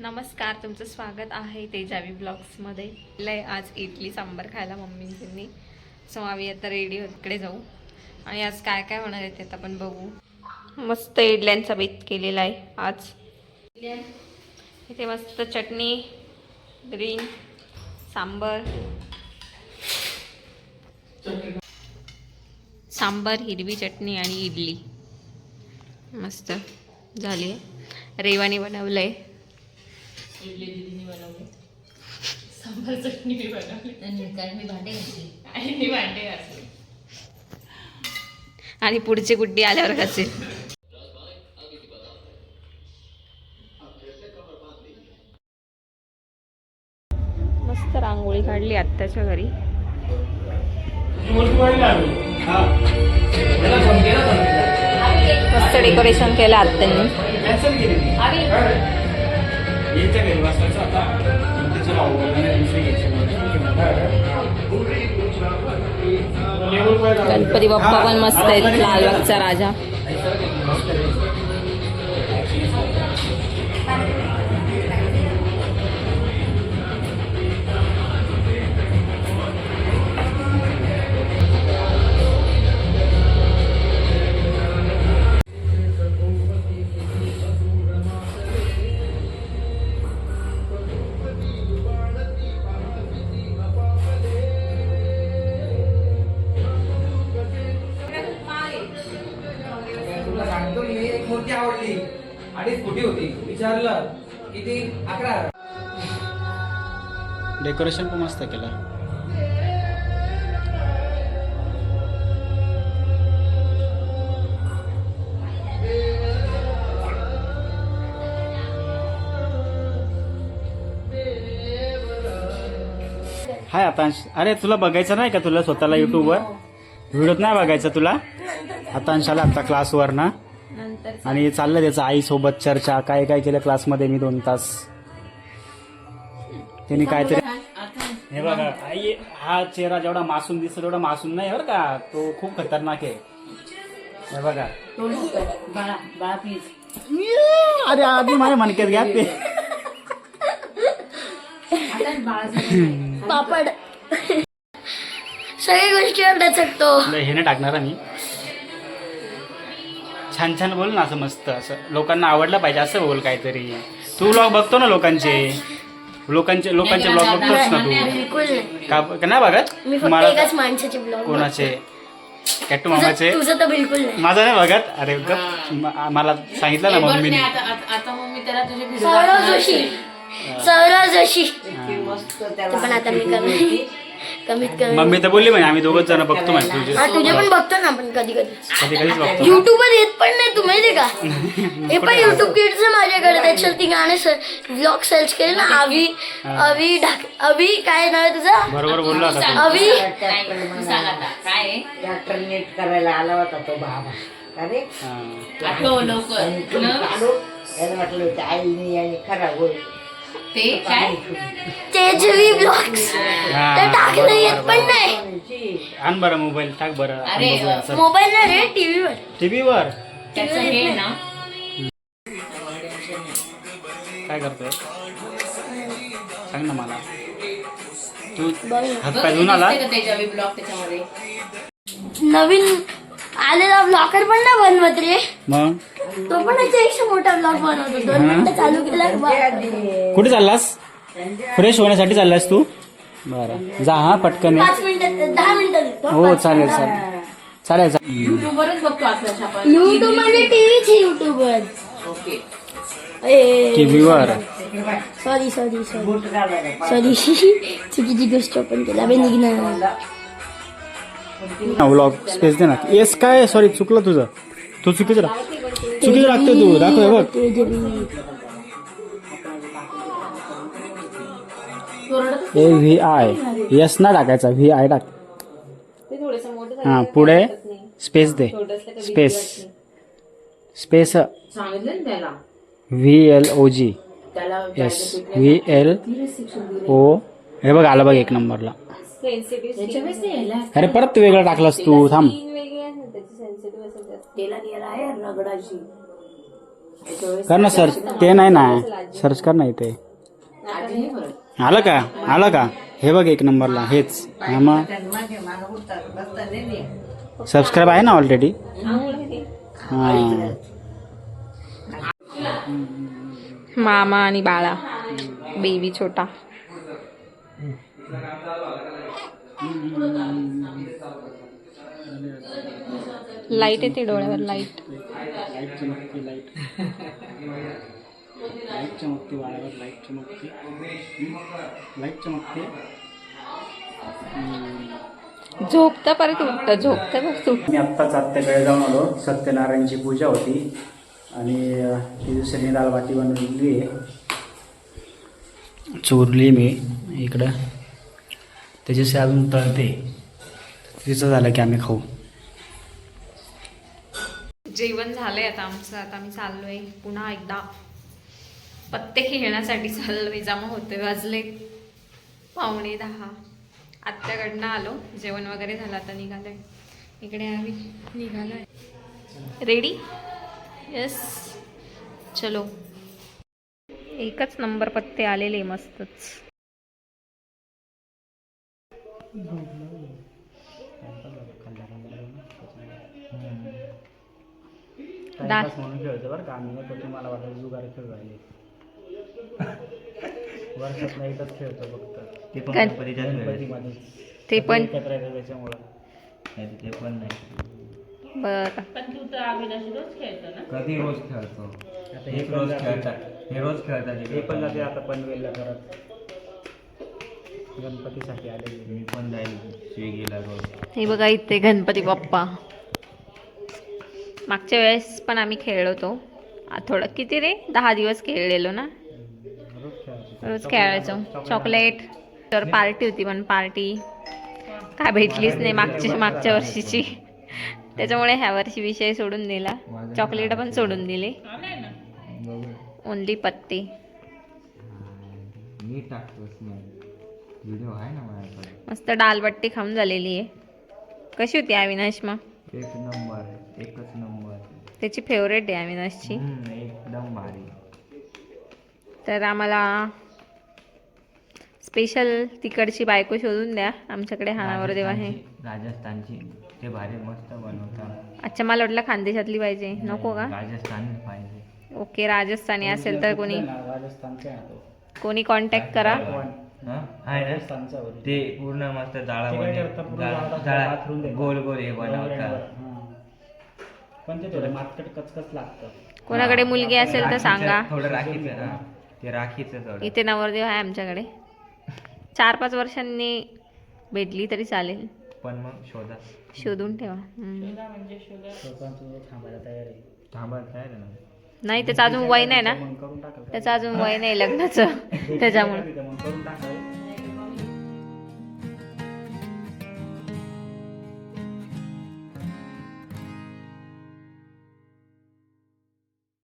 नमस्कार तुमचं स्वागत आहे तेजावी ब्लॉग्समध्ये. लय आज इडली सांबार खायला मम्मींनी. सो आम्ही आता रेडी इकडे जाऊ. आणि आज काय काय होणार आहे ते आता आपण बघू. मस्त इडल्यांचा बेत केलेला आहे आज. इथे मस्त चटणी ग्रीन सांबर. सांबार हिरवी चटणी आणि इडली. मस्त झाली. आहे रेवाने बनवलं आहे इडली दिदीने बनवली. सांबार चटणी मी बनवली. कारण मी भांडे घातली आणि मी भांडे घासले. आणि पुढची गुड्डी आल्यावर घासेल. मस्त रांगोळी काढली आत्ताच्या घरी. मस्त डेकोरेशन केलं आत्यांनी. गणपती बाप्पा पण मस्त आहेत लालबागचा राजा. मूर्ती आवडली अडीच फुटी होती. विचारलं किती अकरा. डेकोरेशन पण मस्त केलं. हाय आता अरे तुला बघायचं नाही का तुला स्वतःला युट्यूबवर व्हिडिओत नाही बघायचं तुला? आता अंशाला आता क्लासवर ना नंतर आणि चाललं त्याचं आईसोबत चर्चा. काय काय केलं क्लासमध्ये मी दोन तास? त्यांनी काहीतरी हे बघा आई हा चेहरा जेवढा मासून दिसतो तेवढा मासून नाही बरं का? तो खूप खतरनाक आहे. हे बघा. बाळा बाळा प्लीज अरे आधी माझ्या मनक्यात घ्या ते. पापड. सगळ्या गोष्टी हे नाही टाकणार मी. छान छान बोल ना असं मस्त असं लोकांना आवडलं पाहिजे असं बोल काहीतरी. तू ब्लॉग बघतो ना लोकांचे? लोकांचे लोकांचे ब्लॉग बघतोस ना तू? का नाही बघत? मला कोणाचे? कॅटू मामाचे? तुझं तर बिलकुल नाही. माझा नाही बघत? अरे मला सांगितलं ना मम्मीने. आता आता- आता मग मी त्याला तुझे व्हिडिओ सौरव जोशी. सौरव जोशी. पण आता मी कमीत कमी. मम्मी तर बोलली म्हणे आम्ही दोघच जण बघतो म्हणे तुझे. हा तुझे पण बघतो ना आपण कधी कधी. कधी कधीच बघतो. युट्यूब वर येत पण नाही तू माहितीये का? हे पण युट्यूब किड्स माझ्याकडे त्याच्यावरती गाणे ब्लॉग सर्च केले ना अवी अवी ढाक अवी काय नाव आहे तुझं? बरोबर बोललो आता तू. अवी तू सांग आता काय आहे? डॉक्टर नीट करायला आला होता तो बाबा. अरे हा. आठव लवकर. न आलो याला वाटलं होतं आईने आणि खराब होईल ते काय? तेजवी ब्लॉग्स ते टाकलं बरोबर, येत पण. नाही. आण बरं मोबाईल टाक बरं. अरे, मोबाईल नाही रे टीव्हीवर. टीव्हीवर? त्याचं हे ना. काय करतोय? सांग ना मला. तू हात पाय धुवून आला दिसते का त्याच्या ब्लॉग त्याच्यामध्ये? नवीन आलेला ब्लॉकर पण ना बनवत रे. मग? तो पण याच्यापेक्षा मोठा ब्लॉग बनवतो. दोन मिनिटं चालू केला. कुठे चाललास? फ्रेश होण्यासाठी चाललास तू? बरं. जा हा पटकन. ये. पाच मिनिटात दहा मिनिटात येतो हो चालेल चालेल. चालेल चालेल. युट्यूबवरच बघतो आता आपण युट्यूब म्हणजे टीव्हीची युट्यूबवर. ओके. टीव्हीवर. सॉरी सॉरी सॉरी सॉरी चुकीची गोष्ट ओपन केली. अबे निघणार. व्लॉग स्पेस दे ना येस काय? सॉरी चुकलं तुझं. तू चुकीचं रा चुकीचं लागतोय तू दाखव हे बघ ए व्ही आय येस ना टाकायचा व्ही आय टाक हा पुढे स्पेस दे स्पेस स्पेस सांगितलं ना त्याला व्ही एल ओ जी त्याला येस व्ही एल ओ हे बघ आलं बघ एक नंबरला अरे परत वेगळं टाकलंस तू थांब त्याला गेला आहे रगडाची कर ना सर्च ते नाही ना सर्च कर नाही ते. आलं का? आलं का? हे बघ एक नंबरला हेच. हा मग. सबस्क्राईब आहे ना ऑलरेडी हाँ. मामा आणि बाळा बेबी छोटा. लाइट येते डोळ्यावर लाइट लाइट चमकते लाइट लाइट चमकते वाळावर लाइट चमकते. लाइट चमकते. झोपतं परत उठतं झोपतं परत उठतं. मी आत्ताच आत्याकडे जाऊन आलो. सत्यनारायणची पूजा होती. आणि ही दुसरी दाल बाटी बनवलेली आहे. चोरली मी इकडं. त्याच्याशी अजून तळते. तिचं झालं की आम्ही खाऊ. जेवण झालंय आता आमचं. आता आम्ही चाललोय पुन्हा एकदा. पत्ते खेळण्यासाठी चाललोय. जमा होते वाजले पावणे दहा. आत्याकडनं आलो. जेवण वगैरे झालं. आता निघालोय. इकडे आम्ही निघालोय. रेडी येस चलो. एकच नंबर पत्ते आलेले मस्तच. टाइमपास म्हणून खेळतो बरं का आम्ही. नाही तर तुम्हाला वाटत जुगार खेळू राहिले. वर्षात एकच खेळतो फक्त. ते पण गण- गणपतीच्याच वेळेस. गणपतीमध्ये ते पण एकत्र त्याच्यामुळं. नाही ते पण नाही. बरं. कधी रोज खेळतो? आता हे एक पण रोज जाते- खेळतात हे रोज खेळतात हे पण. जाते आता पनवेलला करत गणपतीसाठी आले मी पण जाईल. स्विगीला रोज. हे बघा इथे गणपती बाप्पा. मागच्या वेळेस पण आम्ही खेळलो होतो. थोडं किती रे? दहा दिवस खेळलेलो ना? रोज खेळायचे. चॉकलेट. तर पार्टी होती पण पार्टी. काय भेटलीच नाही मागच्या मागच्या वर्षीची. त्याच्यामुळे ह्या वर्षी विषय सोडून दिला. चॉकलेट पण सोडून दिले. ओनली पत्ते. मस्त डालबट्टी खाऊन झालेली आहे. कशी होती अविनाश मग? एक नंबर एकच नंबर. त्याची फेवरेट आहे अविनाशची. एकदम भारी. तर आम्हाला स्पेशल तिकडची बायको शोधून द्या. आमच्याकडे हानावर देव आहे. राजस्थानची- ते भारी मस्त बनवतात. अच्छा मला वाटलं खानदेशातली पाहिजे. नको का? राजस्थानी पाहिजे. ओके राजस्थानी असेल तर कोणी राजस्थानचा आहे तो. कोणी कॉन्टॅक्ट करा. हा. ते पूर्ण मस्त जाळ-. गोल गोल हे बनवतात. पण ते थोडं मातकट कचकच लागतं. कोणाकडे मुलगी असेल तर सांगा. थोडं राखीचं हा. ते राखीचं थोडं. इथे नवरदेव आहे आमच्याकडे. चार पाच वर्षांनी भेटली तरी चालेल. पण मग शोधा. शोधून ठेवा. हम्म. तो पण तो थांबायला तयार आहे. थांबा काय रे ना? नाही त्याचं अजून वय नाही ना. मग करून टाकाल त्याचं अजून वय नाही लग्नाचं. त्याच्यामुळे. मग करून टाकाल